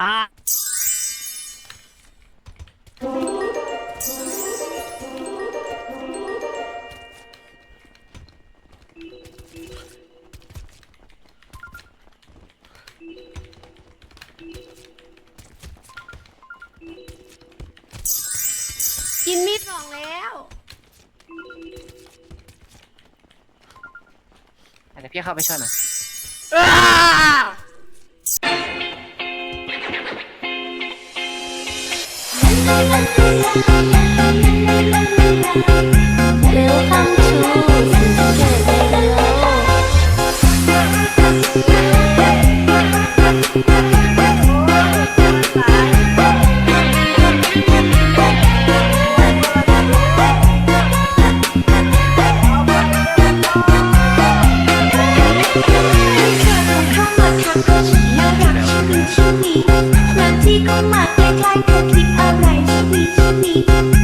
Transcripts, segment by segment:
อะกินมีดสองแล้วเดี๋ยวพี่เข้าไปช่วยหน่อยอ่า ทักว่าฉันน่ารักใช่ไหมใช่ไหมบางทีก็มาใกล้ๆเธอคิด อะไ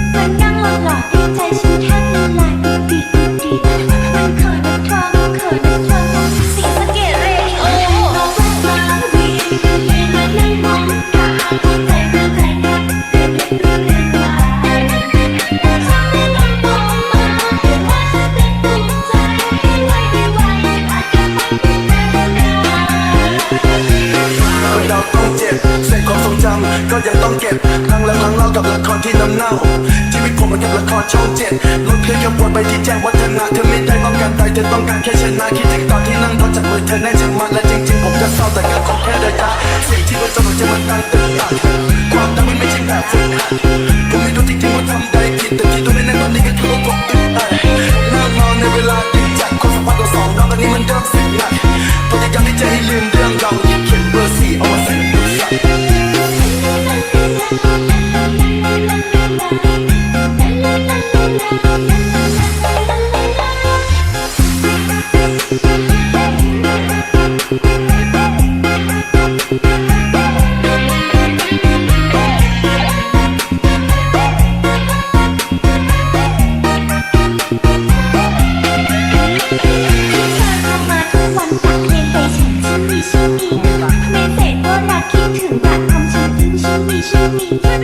ก็ยังต้องเก็บครั้งแล้วครั้งเล่ากับละครที่น้ำเน่าชีวิตผมมันกับละครช่องเจ็ดลดเพลงกับบทไปที่แจ้งวัฒนะเธอไม่ได้ต้องการตายเธอต้องการแค่ชนะคิดถึงตอนที่นั่งรถจับมือเธอแน่นจังมันและจริงๆผมก็เศร้าแต่ก็ขอแค่ระยะเสียงที่ว่าจะมันจะมันตั้งตึงตัดความดังมันไม่ใช่แบบฝึกหัดผมไม่รู้จริงๆว่าทำได้ผิดแต่ที่ตัวแน่ๆตอนนี้ก็คือว่าผมอึด มี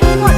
Bye.